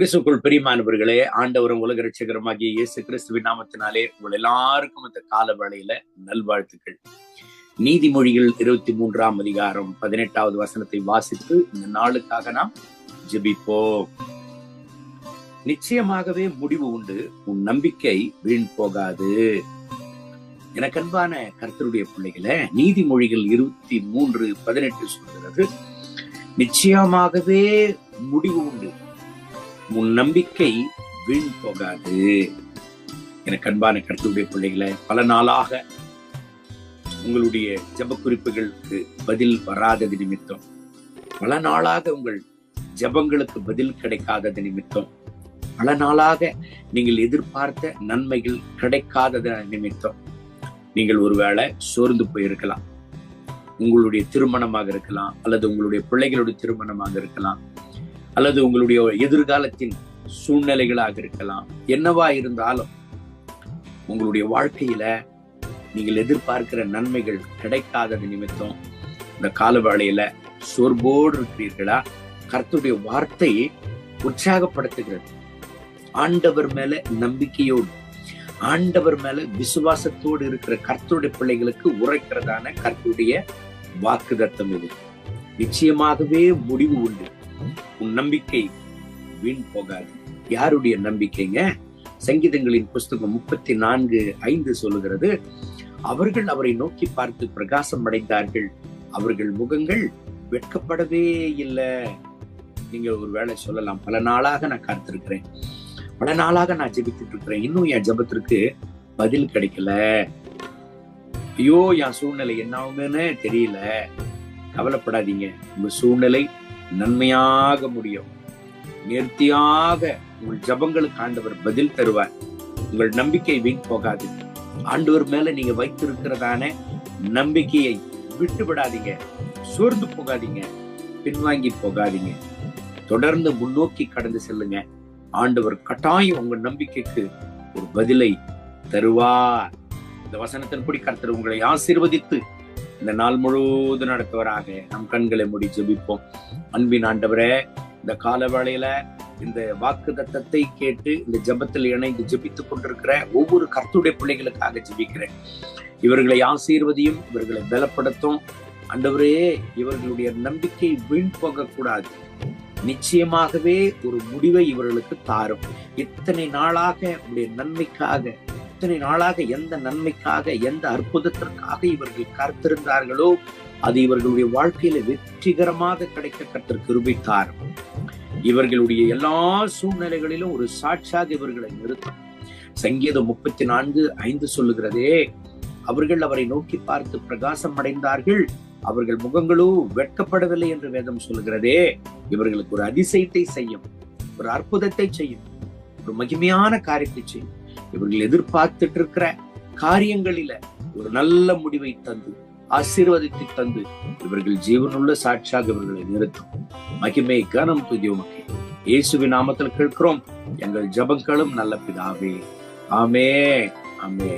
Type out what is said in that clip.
கிறிஸ்துக்குள் பிரியமானவர்களே ஆண்டவரும் உலக ரட்சகரமாகிய இயேசு கிறிஸ்துவின் நாமத்தினாலே உங்கள் எல்லாருக்கும் இந்த கால வேளையில நல்வாழ்த்துக்கள். நீதிமொழிகள் இருபத்தி மூன்றாம் அதிகாரம் பதினெட்டாவது வசனத்தை வாசித்து இந்த நாளுக்காக நாம் ஜெபிப்போம். நிச்சயமாகவே முடிவு உண்டு உன் நம்பிக்கை வீண் போகாது. எனக்கு அன்பான கர்த்தருடைய பிள்ளைகளை நீதிமொழிகள் இருபத்தி மூன்று பதினெட்டு சொல்கிறது நிச்சயமாகவே முடிவு உண்டு. உன் நம்பிக்கை வீண் போகாது. எனக்கு அன்பான கருத்துடைய பிள்ளைகளை பல நாளாக உங்களுடைய ஜப குறிப்புகளுக்கு பதில் வராதது நிமித்தம் பல நாளாக உங்கள் ஜபங்களுக்கு பதில் கிடைக்காதது நிமித்தம் பல நாளாக நீங்கள் எதிர்பார்த்த நன்மைகள் கிடைக்காதது நிமித்தம் நீங்கள் ஒருவேளை சோர்ந்து போயிருக்கலாம். உங்களுடைய திருமணமாக இருக்கலாம் அல்லது உங்களுடைய பிள்ளைகளுடைய திருமணமாக இருக்கலாம். அல்லது உங்களுடைய எதிர்காலத்தின் சூழ்நிலைகளாக இருக்கலாம். என்னவா இருந்தாலும் உங்களுடைய வாழ்க்கையில நீங்கள் எதிர்பார்க்கிற நன்மைகள் கிடைக்காதது நிமித்தம் இந்த காலவேளையில சோர்வோடு இருக்கிறீர்களா? கர்த்துடைய வார்த்தையை உற்சாகப்படுத்துகிறது. ஆண்டவர் மேல நம்பிக்கையோடு ஆண்டவர் மேல விசுவாசத்தோடு இருக்கிற கர்த்தருடைய பிள்ளைகளுக்கு உரைக்கிறதான கர்த்தருடைய வாக்குதத்தம் இது. நிச்சயமாகவே முடிவு உண்டு. உன் நம்பிக்கை வீண் போகாது. யாருடைய நம்பிக்கைங்க? சங்கீதங்களின் புஸ்தகம் முப்பத்தி நான்கு ஐந்து சொல்லுகிறது அவர்கள் அவரை நோக்கி பார்த்து பிரகாசம் அடைந்தார்கள். அவர்கள் முகங்கள் வெட்கப்படவே இல்லை. நீங்க ஒரு வேலை சொல்லலாம். பல நாளாக நான் காத்திருக்கிறேன். பல நாளாக நான் ஜெபித்துட்டு இருக்கிறேன். இன்னும் என் ஜபத்திற்கு பதில் கிடைக்கல. ஐயோ என் சூழ்நிலை என்ன ஆகுதுன்னு தெரியல. கவலைப்படாதீங்க. உங்க சூழ்நிலை நன்மையாக முடியும். நேர்த்தியாக உங்கள் ஜபங்களுக்கு ஆண்டவர் பதில் தருவார். உங்கள் நம்பிக்கை வீண் போகாது. ஆண்டவர் மேல நீங்க வைத்திருக்கிறதான நம்பிக்கையை விட்டு விடாதீங்க சோர்ந்து போகாதீங்க. பின்வாங்கி போகாதீங்க. தொடர்ந்து முன்னோக்கி கடந்து செல்லுங்க. ஆண்டவர் கட்டாயம் உங்க நம்பிக்கைக்கு ஒரு பதிலை தருவார். இந்த வசனத்தின்படி கர்த்தர் உங்களை ஆசீர்வதித்து இந்த நாள் முழுவதும் நடத்துவராக நம் கண்களை முடி ஜெபிப்போம். அன்பின் ஆண்டவரே இந்த கால வேளையில இந்த வாக்கு தத்தத்தை கேட்டு இந்த ஜபத்தில் இணைந்து ஜபித்துக் கொண்டிருக்கிற ஒவ்வொரு கர்த்துடைய பிள்ளைகளுக்காக ஜெபிக்கிறேன். இவர்களை ஆசீர்வதியும் இவர்களை பலப்படுத்தும். அண்டவரே இவர்களுடைய நம்பிக்கை வீண் போகக்கூடாது. நிச்சயமாகவே ஒரு முடிவை இவர்களுக்கு தாரும். இத்தனை நாளாக உடைய நன்மைக்காக இத்தனை நாளாக எந்த நன்மைக்காக எந்த அற்புதத்திற்காக இவர்கள் காத்திருந்தார்களோ அது இவர்களுடைய வாழ்க்கையில வெற்றிகரமாக கிடைக்க கத்தர் கிருபித்தார். இவர்களுடைய எல்லா சூழ்நிலைகளிலும் ஒரு சாட்சியாக இவர்களை நிறுத்தும் சங்கீதம் முப்பத்தி நான்கு ஐந்து சொல்லுகிறதே அவர்கள் அவரை நோக்கி பார்த்து பிரகாசம் அடைந்தார்கள். அவர்கள் முகங்களோ வெட்கப்படவில்லை என்று வேதம் சொல்லுகிறதே இவர்களுக்கு ஒரு அதிசயத்தை செய்யும் ஒரு அற்புதத்தை செய்யும் ஒரு மகிமையான காரியத்தை செய்யும். இவர்கள் எதிர்பார்த்துட்டு இருக்கிற காரியங்களில ஒரு நல்ல முடிவை தந்து ஆசீர்வாதத்தை தந்து இவர்கள் ஜீவனுள்ள சாட்சியாக இவர்களை நிறுத்தும். மகிமை கனம் துதியோமக்கே இயேசுவின் நாமத்தில் கேட்கிறோம். எங்கள் ஜபங்களும் நல்ல பிதாவே. ஆமே ஆமே